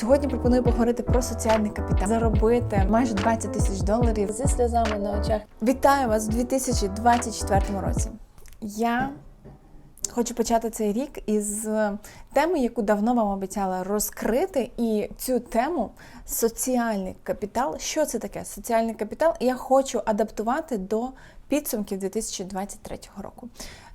Сьогодні пропоную поговорити про соціальний капітал, заробити майже 20 тисяч доларів зі сльозами на очах. Вітаю вас у 2024 році. Я хочу почати цей рік із теми, яку давно вам обіцяла розкрити. І цю тему соціальний капітал. Що це таке? Соціальний капітал я хочу адаптувати до підсумків 2023 року.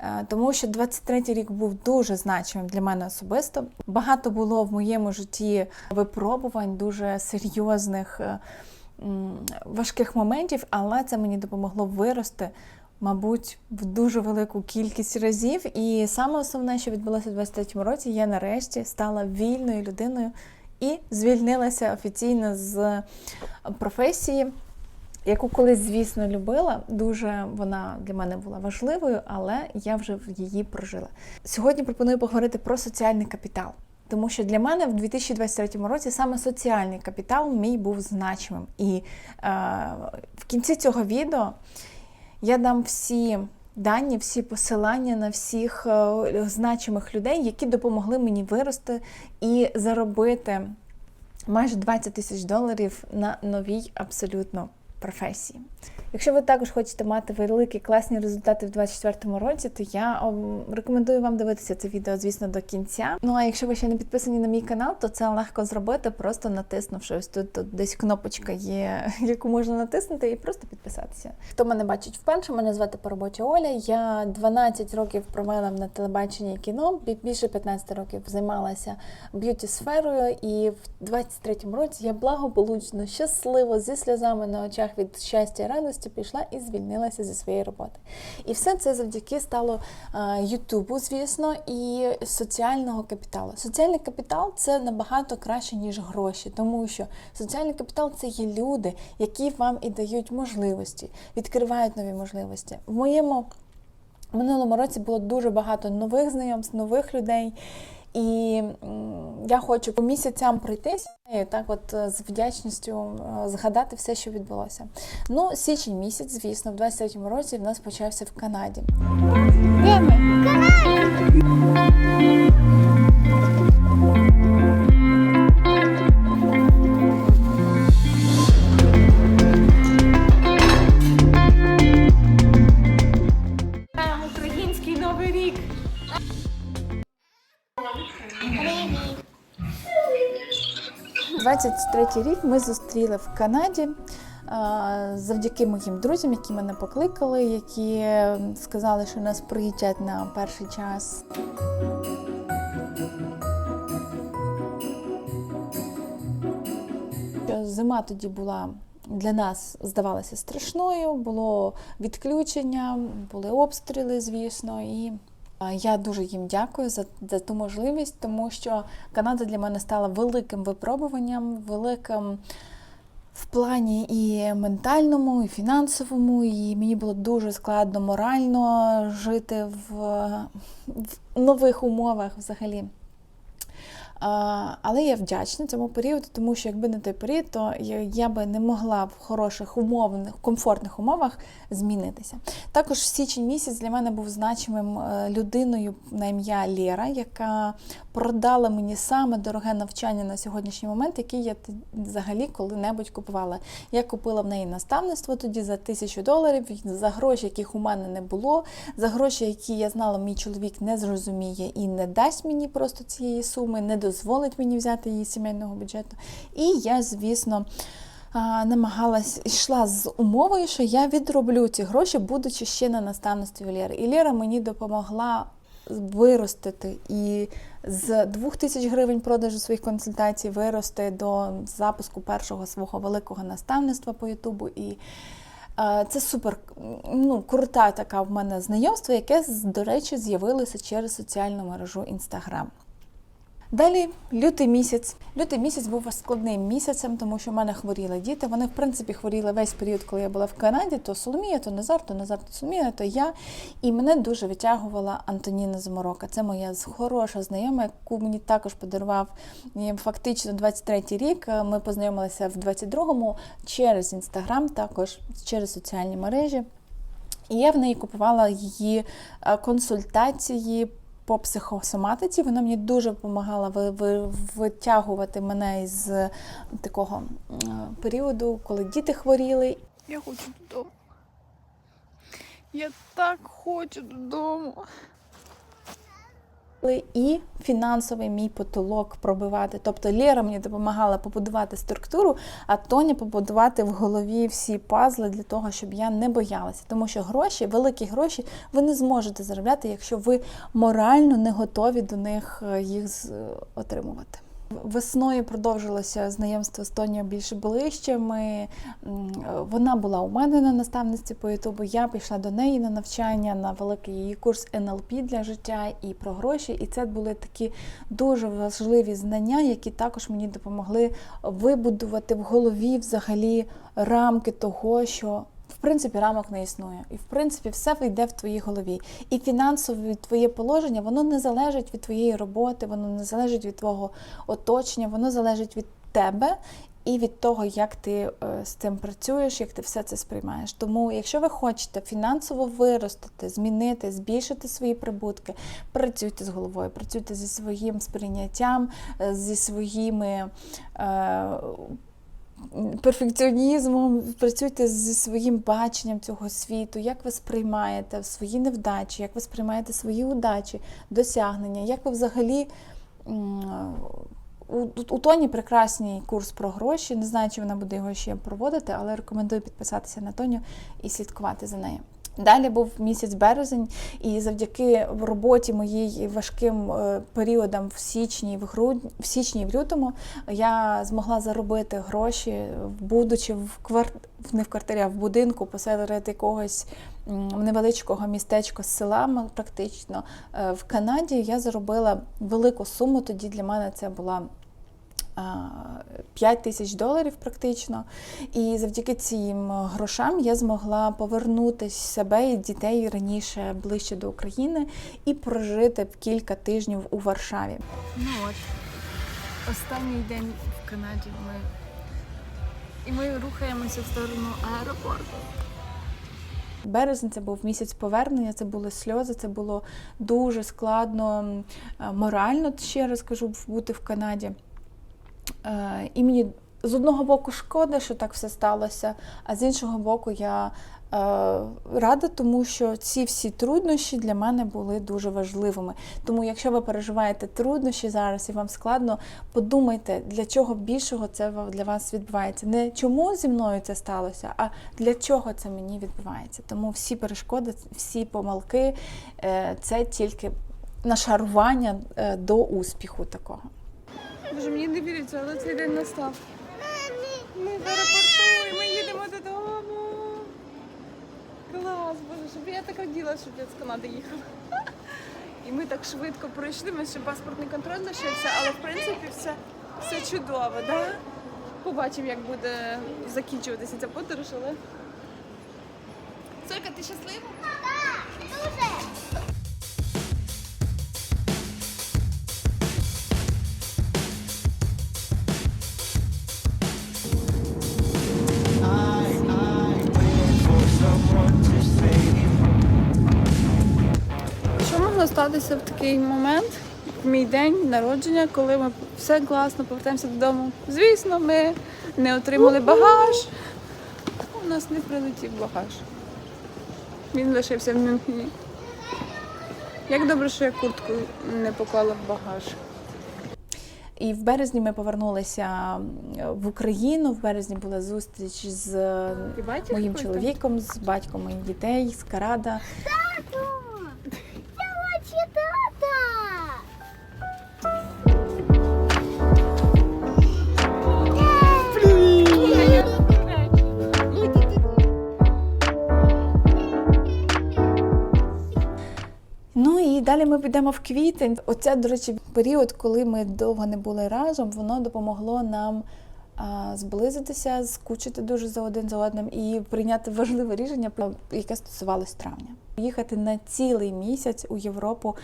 Е, Тому що 23 рік був дуже значимим для мене особисто. Багато було в моєму житті випробувань, дуже серйозних, е, важких моментів, але це мені допомогло вирости, мабуть, в дуже велику кількість разів. І саме основне, що відбулося в 23 році, я нарешті стала вільною людиною і звільнилася офіційно з професії яку колись, звісно, любила. Дуже вона для мене була важливою, але я вже її прожила. Сьогодні пропоную поговорити про соціальний капітал. Тому що для мене в 2023 році саме соціальний капітал мій був значимим. І е, в кінці цього відео я дам всі дані, всі посилання на всіх е, значимих людей, які допомогли мені вирости і заробити майже 20 тисяч доларів на новій абсолютно професії. Якщо ви також хочете мати великі класні результати в 2024 році, то я рекомендую вам дивитися це відео, звісно, до кінця. Ну а якщо ви ще не підписані на мій канал, то це легко зробити, просто натиснувши ось тут, тут десь кнопочка є, яку можна натиснути, і просто підписатися. Хто мене бачить вперше, мене звати по роботі Оля. Я 12 років провела на телебаченні і кіно, бі- більше 15 років займалася б'юті сферою, і в 23-му році я благополучно, щасливо, зі сльозами на очах від щастя і радості пішла і звільнилася зі своєї роботи. І все це завдяки стало е, Ютубу, звісно, і соціального капіталу. Соціальний капітал це набагато краще, ніж гроші, тому що соціальний капітал це є люди, які вам і дають можливості, відкривають нові можливості. В моєму минулому році було дуже багато нових знайомств, нових людей. І я хочу по місяцям пройтись і так, от е, з вдячністю е, згадати все, що відбулося. Ну, січень місяць, звісно, в 23-му році в нас почався в Канаді. Де ми? Там 23 рік ми зустріли в Канаді. Завдяки моїм друзям, які мене покликали, які сказали, що нас приїдять на перший час. Зима тоді була для нас здавалася страшною, було відключення, були обстріли, звісно, і я дуже їм дякую за, за ту можливість, тому що Канада для мене стала великим випробуванням, великим в плані і ментальному, і фінансовому, і мені було дуже складно морально жити в, в нових умовах взагалі. Але я вдячна цьому періоду, тому що якби не той період, то я, би не могла в хороших умовних, комфортних умовах змінитися. Також січень місяць для мене був значимим е, людиною на ім'я Лєра, яка продала мені саме дороге навчання на сьогоднішній момент, яке я взагалі коли-небудь купувала. Я купила в неї наставництво тоді за тисячу доларів, за гроші, яких у мене не було, за гроші, які я знала, мій чоловік не зрозуміє і не дасть мені просто цієї суми, не дозволить мені взяти її сімейного бюджету. І я, звісно. Намагалась йшла з умовою, що я відроблю ці гроші, будучи ще на наставництві у Лєри. І Лєра мені допомогла виростити і з 2000 гривень продажу своїх консультацій вирости до запуску першого свого великого наставництва по Ютубу. І це супер ну, крута така в мене знайомство, яке, до речі, з'явилося через соціальну мережу Інстаграм. Далі лютий місяць. Лютий місяць був складним місяцем, тому що в мене хворіли діти. Вони, в принципі, хворіли весь період, коли я була в Канаді, то Соломія, то Назар, то Назар, то Соломія, то я. І мене дуже витягувала Антоніна Зморока. Це моя хороша знайома, яку мені також подарував е, фактично 23-й рік. Е, Ми познайомилися в 22-му через інстаграм, також через соціальні мережі. І я в неї купувала її е, консультації по психосоматиці. Вона мені дуже допомагала ви- ви- витягувати мене із такого е, періоду, коли діти хворіли. Я хочу додому. Я так хочу додому. І фінансовий мій потолок пробивати. Тобто Лєра мені допомагала побудувати структуру, а Тоня побудувати в голові всі пазли для того, щоб я не боялася. Тому що гроші, великі гроші, ви не зможете заробляти, якщо ви морально не готові до них е, їх з- отримувати. Весною продовжилося знайомство з Тонією більш ближче. Ми, вона була у мене на наставниці по Ютубу. Я пішла до неї на навчання на великий її курс НЛП для життя і про гроші. І це були такі дуже важливі знання, які також мені допомогли вибудувати в голові взагалі рамки того, що. Принципі, рамок не існує, і в принципі все йде в твоїй голові. І фінансове твоє положення воно не залежить від твоєї роботи, воно не залежить від твого оточення, воно залежить від тебе і від того, як ти е, з цим працюєш, як ти все це сприймаєш. Тому, якщо ви хочете фінансово виростити, змінити, збільшити свої прибутки, працюйте з головою, працюйте зі своїм сприйняттям, е, зі своїми. Е, перфекціонізмом, працюйте зі своїм баченням цього світу, як ви сприймаєте свої невдачі, як ви сприймаєте свої удачі, досягнення, як ви взагалі. У, у Тоні прекрасний курс про гроші. Не знаю, чи вона буде його ще проводити, але рекомендую підписатися на Тоню і слідкувати за нею. Далі був місяць березень, і завдяки роботі моїй важким е, періодам в січні, в грудні, в січні в лютому я змогла заробити гроші, будучи в квар... не в квартирі, а в будинку посеред якогось невеличкого містечка з села, практично е, в Канаді. Я заробила велику суму. Тоді для мене це була. А, 5 тисяч доларів практично. І завдяки цим грошам я змогла повернути себе і дітей раніше ближче до України і прожити кілька тижнів у Варшаві. Ну от, останній день в Канаді ми. І ми рухаємося в сторону аеропорту. Березень це був місяць повернення, це були сльози, це було дуже складно е, морально, ще раз кажу, бути в Канаді. Е, І мені з одного боку шкода, що так все сталося, а з іншого боку, я е, рада, тому що ці всі труднощі для мене були дуже важливими. Тому, якщо ви переживаєте труднощі зараз і вам складно, подумайте, для чого більшого це для вас відбувається. Не чому зі мною це сталося, а для чого це мені відбувається. Тому всі перешкоди, всі помилки е, це тільки нашарування до успіху такого. Боже, мені не віриться, але цей день настав. Ми в аеропорту і ми їдемо додому. Клас, боже, щоб я так раділа, щоб я з Канади їхала. І ми так швидко пройшли, ми ще паспортний контроль лишився, але в принципі все, все чудово, да? Побачимо, як буде закінчуватися ця подорож, але. Солька, ти щаслива? Що статися в такий момент, в мій день народження, коли ми все класно повертаємося додому? Звісно, ми не отримали багаж. У нас не прилетів багаж. Він лишився в Мюнхені. Як добре, що я куртку не поклала в багаж. І в березні ми повернулися в Україну. В березні була зустріч з моїм чоловіком, з батьком моїх дітей, з Карада. Далі ми підемо в квітень. Оце, до речі, період, коли ми довго не були разом, воно допомогло нам а, зблизитися, скучити дуже за один за одним і прийняти важливе рішення, яке стосувалось травня. Їхати на цілий місяць у Європу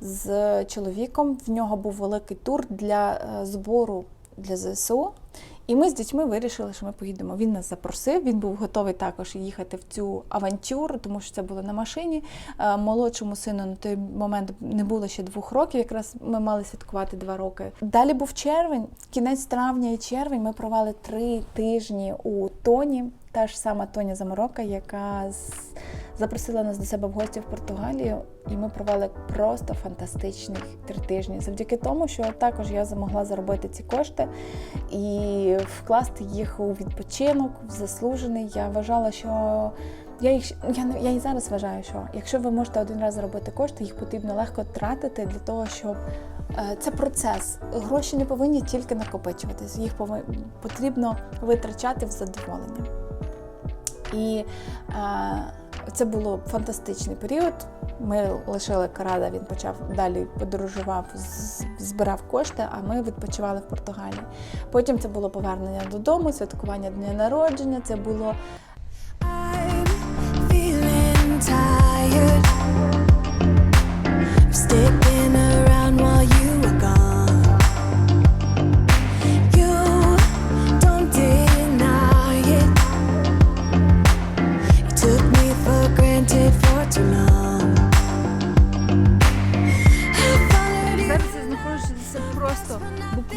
з чоловіком. В нього був великий тур для е, збору для ЗСУ. І ми з дітьми вирішили, що ми поїдемо. Він нас запросив. Він був готовий також їхати в цю авантюру, тому що це було на машині. Е, Молодшому сину на той момент не було ще двох років. Якраз ми мали святкувати два роки. Далі був червень, кінець травня і червень. Ми провели три тижні у Тоні. Та ж сама Тоня Заморока, яка запросила нас до себе в гості в Португалію, і ми провели просто фантастичних три тижні. Завдяки тому, що також я змогла заробити ці кошти і вкласти їх у відпочинок, в заслужений. Я вважала, що я їх я, не- я і зараз вважаю, що якщо ви можете один раз заробити кошти, їх потрібно легко тратити для того, щоб е, це процес. Гроші не повинні тільки накопичуватися, їх пови- потрібно витрачати в задоволення. І е, це було фантастичний період. Ми лишили Карада, він почав далі подорожував, збирав кошти, а ми відпочивали в Португалії. Потім це було повернення додому, святкування дня народження. Це було tired sticking around while you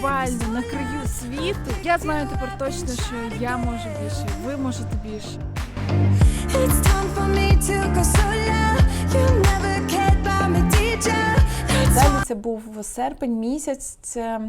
буквально на краю світу. Я знаю тепер точно, що я можу більше, ви можете більше. It's time for me to go solo. You never cared about me, teacher. Далі це був серпень місяць. Це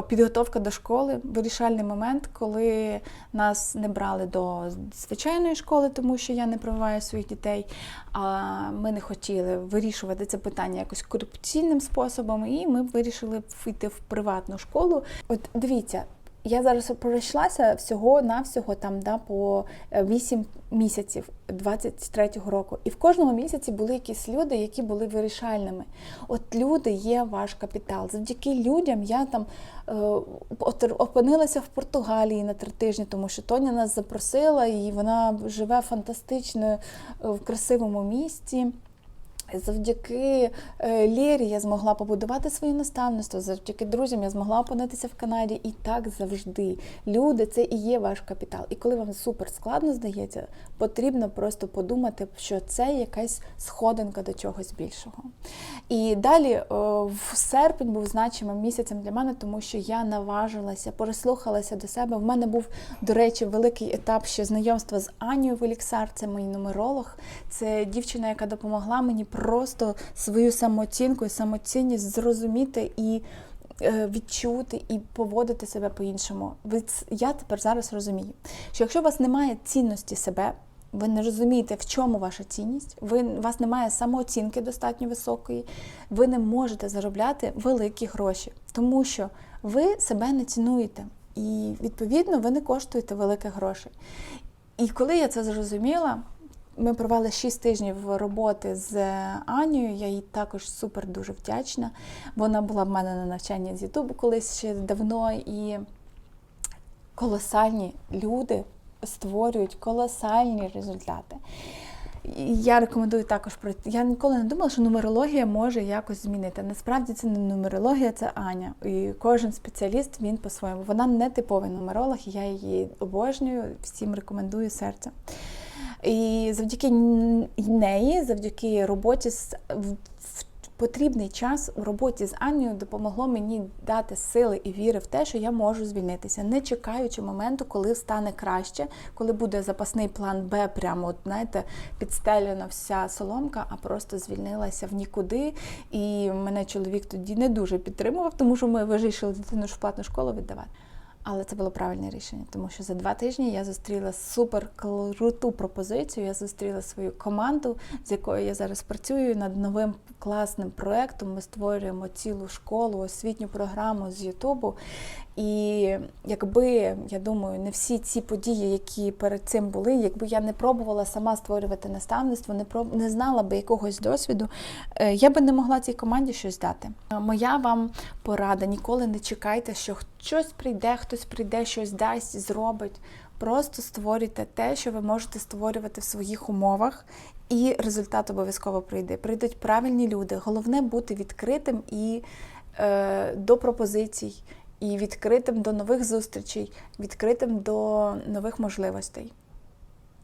підготовка до школи, вирішальний момент, коли нас не брали до звичайної школи, тому що я не прививаю своїх дітей. А ми не хотіли вирішувати це питання якось корупційним способом, і ми вирішили йти в приватну школу. От дивіться. Я зараз пройшлася всього навсього там да, по 8 місяців 23-го року. І в кожному місяці були якісь люди, які були вирішальними. От люди є ваш капітал. Завдяки людям я там е, опинилася в Португалії на три тижні, тому що Тоня нас запросила, і вона живе фантастично е, в красивому місті. Завдяки е, Лєрі я змогла побудувати своє наставництво, завдяки друзям я змогла опинитися в Канаді. І так завжди. Люди це і є ваш капітал. І коли вам супер складно здається, потрібно просто подумати, що це якась сходинка до чогось більшого. І далі е, в серпень був значимим місяцем для мене, тому що я наважилася, переслухалася до себе. В мене був, до речі, великий етап ще знайомства з Анією Веліксар, це мій нумеролог. Це дівчина, яка допомогла мені просто свою самооцінку і самоцінність зрозуміти і е, відчути і поводити себе по-іншому. Я тепер зараз розумію, що якщо у вас немає цінності себе, ви не розумієте, в чому ваша цінність, ви, у вас немає самооцінки достатньо високої, ви не можете заробляти великі гроші, тому що ви себе не цінуєте. І відповідно ви не коштуєте великих грошей. І коли я це зрозуміла, ми провели 6 тижнів роботи з Анією. Я їй також супер дуже вдячна. Вона була в мене на навчанні з Ютубу колись ще давно, і колосальні люди створюють колосальні результати. Я рекомендую також пройти. Я ніколи не думала, що нумерологія може якось змінити. Насправді це не нумерологія, це Аня. І кожен спеціаліст він по-своєму. Вона не типовий нумеролог, я її обожнюю, всім рекомендую серцем. І завдяки неї, завдяки роботі з в- потрібний час у роботі з Анією допомогло мені дати сили і віри в те, що я можу звільнитися, не чекаючи моменту, коли стане краще, коли буде запасний план Б, прямо от знаєте, підстелена вся соломка, а просто звільнилася в нікуди. І мене чоловік тоді не дуже підтримував, тому що ми вирішили дитину ж в платну школу віддавати. Але це було правильне рішення, тому що за два тижні я зустріла супер круту пропозицію. Я зустріла свою команду, з якою я зараз працюю над новим класним проектом. Ми створюємо цілу школу, освітню програму з Ютубу. І якби я думаю, не всі ці події, які перед цим були, якби я не пробувала сама створювати наставництво, не проб... не знала би якогось досвіду, е, я би не могла цій команді щось дати. Моя вам порада: ніколи не чекайте, що щось прийде, хтось прийде, щось дасть, зробить. Просто створюйте те, що ви можете створювати в своїх умовах, і результат обов'язково прийде. Прийдуть правильні люди. Головне бути відкритим і е, до пропозицій. і відкритим до нових зустрічей, відкритим до нових можливостей.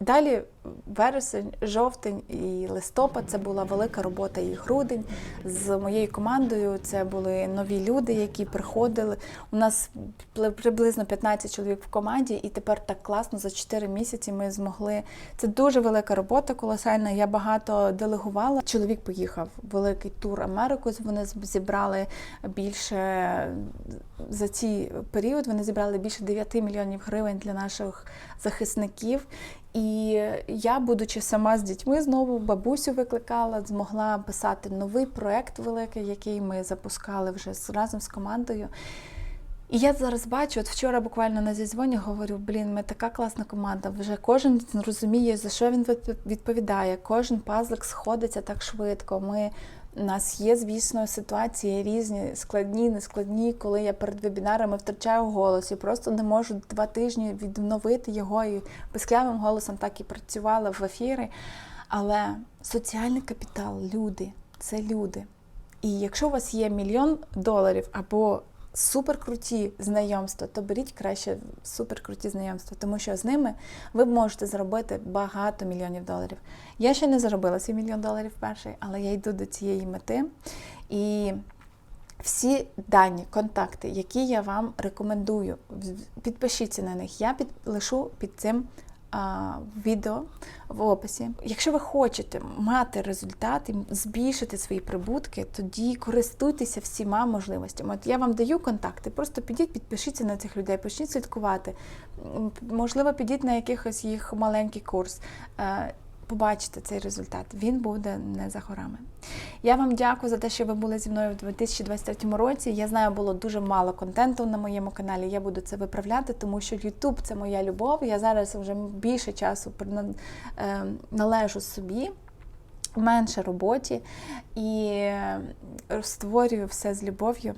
Далі вересень, жовтень і листопад це була велика робота і грудень з моєю командою. Це були нові люди, які приходили. У нас приблизно 15 чоловік в команді, і тепер так класно за 4 місяці ми змогли. Це дуже велика робота, колосальна. Я багато делегувала. Чоловік поїхав великий тур Америку. Вони зібрали більше за цей період. Вони зібрали більше 9 мільйонів гривень для наших захисників. І я, будучи сама з дітьми, знову бабусю викликала, змогла писати новий проект великий, який ми запускали вже разом з командою. І я зараз бачу, от вчора буквально на зізвоні говорю: блін, ми така класна команда. Вже кожен розуміє, за що він відп- відповідає. Кожен пазлик сходиться так швидко. Ми у нас є, звісно, ситуації різні, складні, нескладні, коли я перед вебінарами втрачаю голос і просто не можу два тижні відновити його і безклявим голосом так і працювала в ефірі. Але соціальний капітал, люди це люди. І якщо у вас є мільйон доларів або суперкруті знайомства, то беріть краще суперкруті знайомства, тому що з ними ви можете заробити багато мільйонів доларів. Я ще не заробила свій мільйон доларів перший, але я йду до цієї мети. І всі дані, контакти, які я вам рекомендую, підпишіться на них. Я під, лишу під цим відео в описі. Якщо ви хочете мати результати, збільшити свої прибутки, тоді користуйтеся всіма можливостями. От я вам даю контакти, просто підіть, підпишіться на цих людей, почніть слідкувати. Можливо, підіть на якихось їх маленький курс. Побачите цей результат, він буде не за горами. Я вам дякую за те, що ви були зі мною в 2023 році. Я знаю, було дуже мало контенту на моєму каналі. Я буду це виправляти, тому що YouTube – це моя любов. Я зараз вже більше часу е, належу собі. Менше роботі і е, створюю все з любов'ю.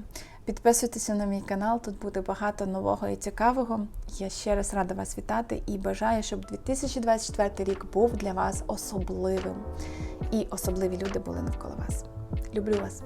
Підписуйтеся на мій канал, тут буде багато нового і цікавого. Я ще раз рада вас вітати і бажаю, щоб 2024 рік був для вас особливим. І особливі люди були навколо вас. Люблю вас!